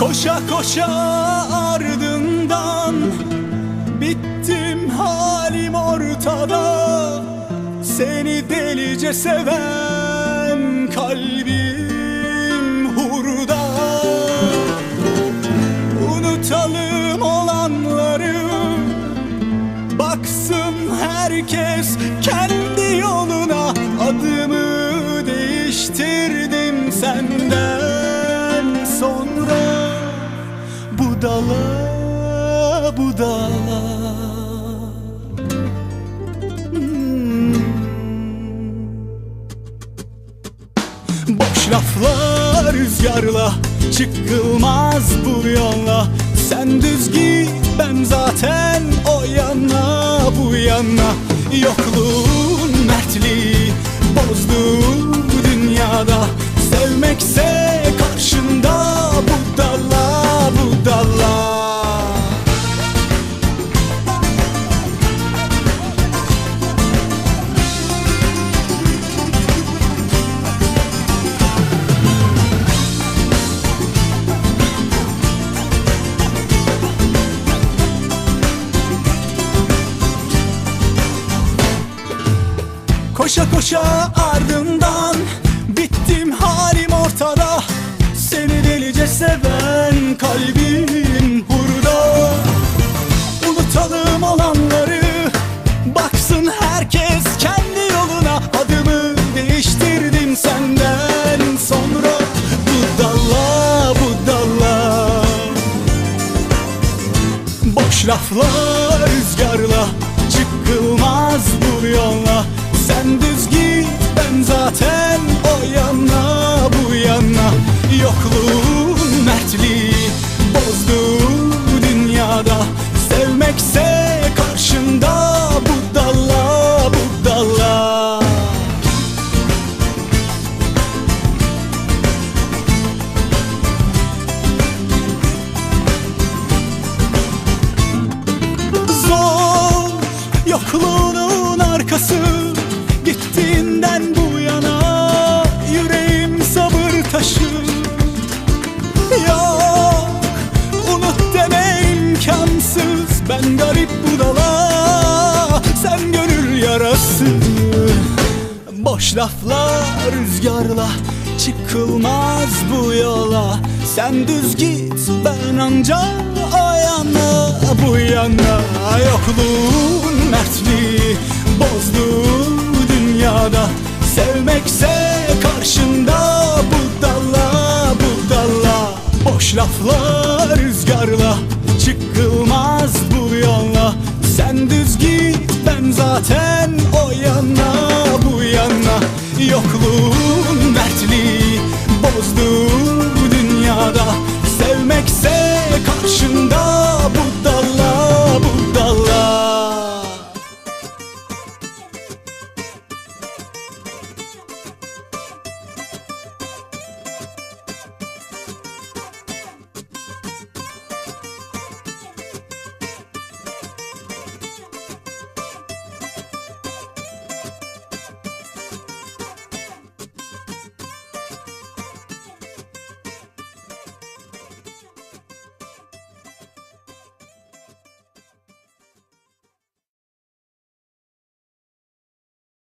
Koşa koşa ardından Bittim halim ortada. Seni delice seven kalbim herkes kendi yoluna Adımı değiştirdim senden sonra. Budala budala Hmm. Boş laflar rüzgarla Çıkılmaz bu yolla. Sen düz git ben zaten o yana bu yana Yokluğun Koşa koşa ardından Bittim halim ortada. Seni delice seven kalbim burada. Unutalım olanları Baksın herkes kendi yoluna. Adımı değiştirdim senden sonra. Budala budala Boş laflar rüzgarla Çıkılmaz bu yolla Sen düz git ben zaten o yana bu yana. Yokluğun mertliği bozdu Boş laflar rüzgarla Çıkılmaz bu yola. Sen düz git ben anca o yana. Bu yana Yokluğun mertliği bozdu dünyada. Sevmekse karşında budala budala Boş laflar rüzgarla Çıkılmaz bu yolla Sen düz git ben zaten